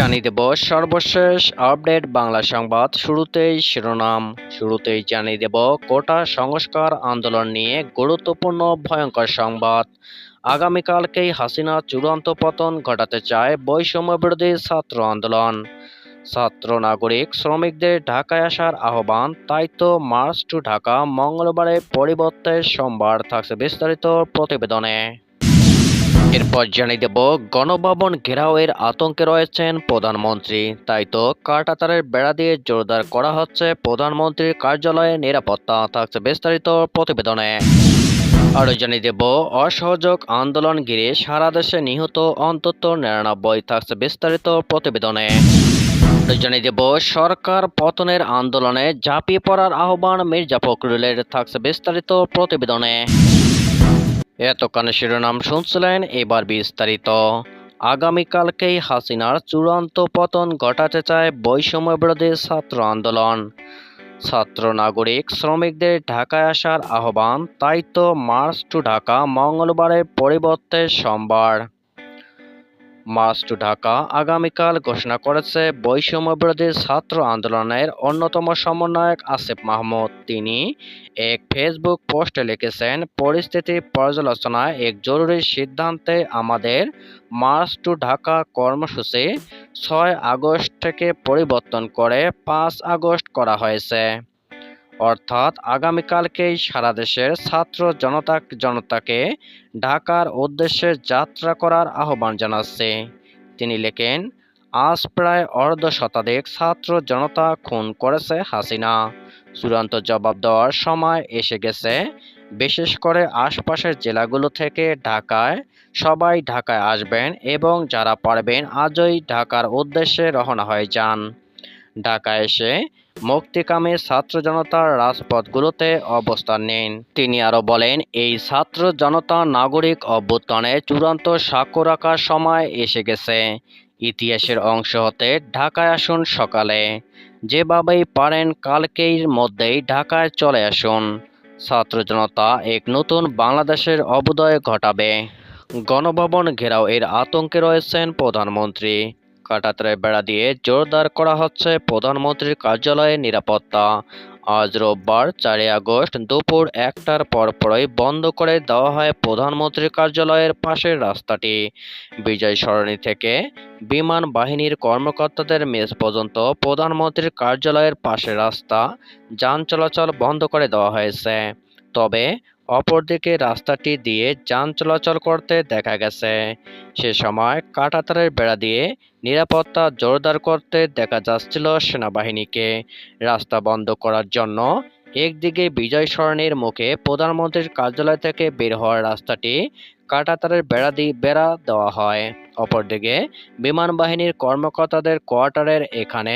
জানিয়ে দেব সর্বশেষ আপডেট বাংলা সংবাদ শুরুতেই শিরোনাম। শুরুতেই জানিয়ে দেব, কোটা সংস্কার আন্দোলন নিয়ে গুরুত্বপূর্ণ ভয়ঙ্কর সংবাদ। আগামীকালকেই হাসিনা চূড়ান্ত পতন ঘটাতে চায় বৈষম্য বিরোধী ছাত্র আন্দোলন। ছাত্র নাগরিক, শ্রমিকদের ঢাকায় আসার আহ্বান, তাই তো মার্চ টু ঢাকা মঙ্গলবারে পরিবর্তে সোমবার থাকছে বিস্তারিত প্রতিবেদনে। এরপর জানিয়ে দেব, গণভবন ঘেরাওয়ের আতঙ্কে রয়েছেন প্রধানমন্ত্রী। তাই তো কাটাতারের বেড়া দিয়ে জোরদার করা হচ্ছে প্রধানমন্ত্রীর কার্যালয়ে নিরাপত্তা থাকছে বিস্তারিত প্রতিবেদনে। আরও জানিয়ে দেব, অসহযোগ আন্দোলন ঘিরে সারা দেশে নিহত অন্তত নিরানব্বই থাকছে বিস্তারিত প্রতিবেদনে। জানিয়ে দেব, সরকার পতনের আন্দোলনে ঝাঁপিয়ে পড়ার আহ্বান মির্জা ফখরুলের থাকছে বিস্তারিত প্রতিবেদনে। এতক্ষণ শিরোনাম শুনছিলেন এবার বিস্তারিত। আগামীকালকেই হাসিনার চূড়ান্ত পতন ঘটাতে চায় বৈষম্য বিরোধী ছাত্র আন্দোলন। ছাত্র নাগরিক শ্রমিকদের ঢাকায় আসার আহ্বান, তাই তো মার্চ টু ঢাকা মঙ্গলবারের পরিবর্তে সোমবার। মার্চ টু ঢাকা আগামীকাল ঘোষণা করেছে বৈষম্য বিরোধী ছাত্র আন্দোলনের অন্যতম সমন্বয়ক আসিফ মাহমুদ। তিনি এক ফেসবুক পোস্টে লিখেছেন, পরিস্থিতি পর্যালোচনায় এক জরুরি সিদ্ধান্তে আমাদের মার্চ টু ঢাকা কর্মসূচি ছয় আগস্ট থেকে পরিবর্তন করে পাঁচ আগস্ট করা হয়েছে। অর্থাৎ আগামীকালকেই সারা দেশের ছাত্র জনতা জনতাকে ঢাকার উদ্দেশ্যে যাত্রা করার আহ্বান জানাচ্ছে। তিনি লেখেন, আজ প্রায় অর্ধ শতাধিক ছাত্র জনতা খুন করেছে হাসিনা। চূড়ান্ত জবাব দেওয়ার সময় এসে গেছে। বিশেষ করে আশপাশের জেলাগুলো থেকে ঢাকায় সবাই ঢাকায় আসবেন এবং যারা পারবেন আজই ঢাকার উদ্দেশ্যে রওনা হয়ে যান। ঢাকায় এসে মুক্তিকামী ছাত্র জনতার রাজপথগুলোতে অবস্থান নেন। তিনি আরও বলেন, এই ছাত্র জনতা নাগরিক অভ্যুত্থানে চূড়ান্ত স্বাক্ষর রাখার সময় এসে গেছে। ইতিহাসের অংশ হতে ঢাকায় আসুন সকালে। যেভাবেই পারেন কালকের মধ্যেই ঢাকায় চলে আসুন। ছাত্র জনতা এক নতুন বাংলাদেশের অবদয় ঘটাবে। গণভবন ঘেরাও এর আতঙ্কে রয়েছেন প্রধানমন্ত্রী। কাটাতারে বেড়া দিয়ে জোরদার করা হচ্ছে প্রধানমন্ত্রীর কার্যালয়ের নিরাপত্তা। আজ রোববার চারই আগস্ট দুপুর একটার পরপরই বন্ধ করে দেওয়া হয় প্রধানমন্ত্রীর কার্যালয়ের পাশের রাস্তাটি। বিজয় সরণি থেকে বিমান বাহিনীর কর্মকর্তাদের মেজ পর্যন্ত প্রধানমন্ত্রীর কার্যালয়ের পাশের রাস্তা যান চলাচল বন্ধ করে দেওয়া হয়েছে। তবে অপরদিকে রাস্তাটি দিয়ে যান চলাচল করতে দেখা গেছে। সে সময় কাঁটাতারের বেড়া দিয়ে নিরাপত্তা জোরদার করতে দেখা যাচ্ছিল সেনাবাহিনীকে। রাস্তা বন্ধ করার জন্য একদিকে বিজয় সরণির মুখে প্রধানমন্ত্রীর কার্যালয় থেকে বের হওয়ার রাস্তাটি কাঁটাতারের বেড়া দিয়ে বেড়া দেওয়া হয়। অপরদিকে, বিমান বাহিনীর কর্মকর্তাদের কোয়ার্টারের এখানে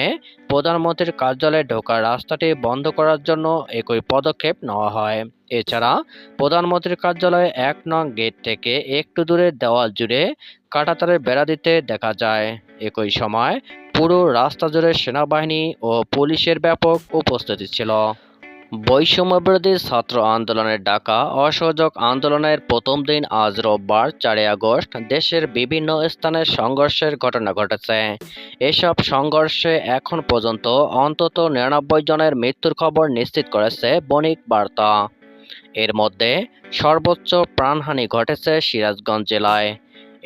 প্রধানমন্ত্রীর কার্যালয়ে ঢোকার রাস্তাটি বন্ধ করার জন্য একই পদক্ষেপ নেওয়া হয়। এছাড়া, প্রধানমন্ত্রীর কার্যালয়ে এক নং গেট থেকে একটু দূরে দেওয়াল জুড়ে কাঁটাতারের বেড়া দিতে দেখা যায়। একই সময় পুরো রাস্তা জুড়ে সেনাবাহিনী ও পুলিশের ব্যাপক উপস্থিতি ছিল। বৈষম্য বিরোধী ছাত্র আন্দোলনের ডাকা, অসহযোগ আন্দোলনের প্রথম দিন আজ রোববার, চারই আগস্ট, দেশের বিভিন্ন স্থানে সংঘর্ষের ঘটনা ঘটেছে। এসব সংঘর্ষে এখন পর্যন্ত অন্তত নিরানব্বই জনের মৃত্যুর খবর নিশ্চিত করেছে বণিক বার্তা। এর মধ্যে সর্বোচ্চ প্রাণহানি ঘটেছে সিরাজগঞ্জ জেলায়।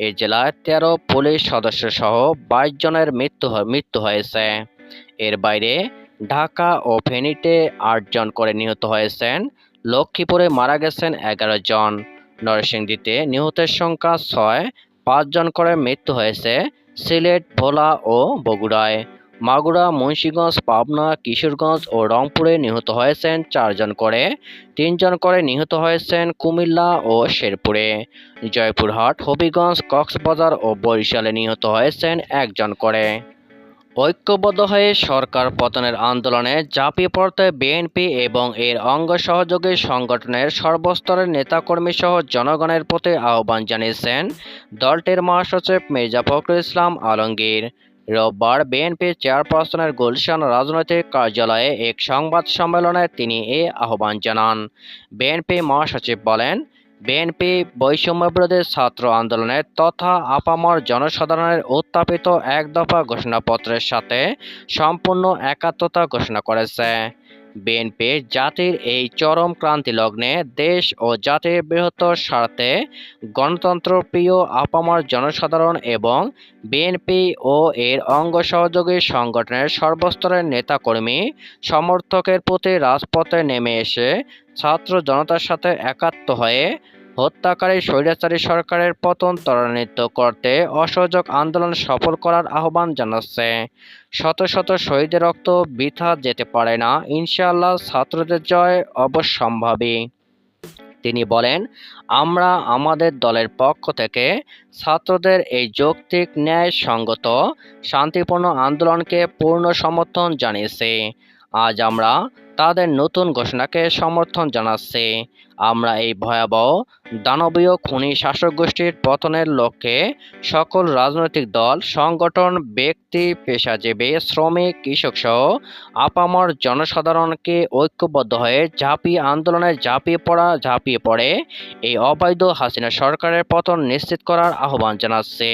এই জেলায় তেরো পুলিশ সদস্য সহ বাইশ জনের মৃত্যু মৃত্যু হয়েছে। এর বাইরে ঢাকা ও ফেনীতে আটজন করে নিহত হয়েছেন। লক্ষ্মীপুরে মারা গেছেন এগারো জন। নরসিংদীতে নিহতের সংখ্যা ছয়। পাঁচজন করে মৃত্যু হয়েছে সিলেট, ভোলা ও বগুড়ায়। মাগুরা, মুন্সিগঞ্জ, পাবনা, কিশোরগঞ্জ ও রংপুরে নিহত হয়েছেন চারজন করে। তিনজন করে নিহত হয়েছেন কুমিল্লা ও শেরপুরে। জয়পুরহাট, হবিগঞ্জ, কক্সবাজার ও বরিশালে নিহত হয়েছেন একজন করে। ঐক্যবদ্ধ হয়ে সরকার পতনের আন্দোলনে ঝাঁপিয়ে পড়তে বিএনপি এবং এর অঙ্গ সহযোগী সংগঠনের সর্বস্তরের নেতাকর্মী সহ জনগণের প্রতি আহ্বান জানিয়েছেন দলটির মহাসচিব মির্জা ফখরুল ইসলাম আলমগীর। রোববার বিএনপি চেয়ারপারসনের গুলশান রাজনৈতিক কার্যালয়ে এক সংবাদ সম্মেলনে তিনি এ আহ্বান জানান। বিএনপি মহাসচিব বলেন বিএনপি বৈষম্যবিরোধী ছাত্র আন্দোলনের তথা আপামর জনসাধারণের উত্থাপিত এক দফা ঘোষণাপত্রের সাথে সম্পূর্ণ একাত্মতা ঘোষণা করেছে। বিএনপি জাতির এই চরম ক্রান্তি লগ্নে দেশ ও জাতির বৃহত্তর স্বার্থে গণতন্ত্রপ্রিয় আপামর জনসাধারণ এবং বিএনপি ও এর অঙ্গ সহযোগী সংগঠনের সর্বস্তরের নেতাকর্মী সমর্থকের প্রতি রাজপথে নেমে এসে ছাত্র জনতার সাথে একাত্ম হয়ে হত্যাকারী স্বৈরাচারী সরকারের পতন ত্বরান্বিত করতে অসহযোগ আন্দোলন সফল করার আহ্বান জানাচ্ছে। শত শত শহীদের রক্ত বৃথা যেতে পারে না, ইনশাআল্লাহ ছাত্রদের জয় অবশ্যম্ভাবী। তিনি বলেন, আমরা আমাদের দলের পক্ষ থেকে ছাত্রদের এই যৌক্তিক ন্যায়সঙ্গত শান্তিপূর্ণ আন্দোলনকে পূর্ণ সমর্থন জানিয়েছি। আজ আমরা তাদের নতুন ঘোষণাকে সমর্থন জানাচ্ছে। আমরা এই ভয়াবহ দানবীয় খুনি শাসক গোষ্ঠীর পতনের লক্ষ্যে সকল রাজনৈতিক দল, সংগঠন, ব্যক্তি, পেশাজীবী, শ্রমিক, কৃষক সহ আপামর জনসাধারণকে ঐক্যবদ্ধ হয়ে ঝাঁপিয়ে আন্দোলনে ঝাঁপিয়ে পড়া, ঝাঁপিয়ে পড়ে এই অবৈধ হাসিনা সরকারের পতন নিশ্চিত করার আহ্বান জানাচ্ছি।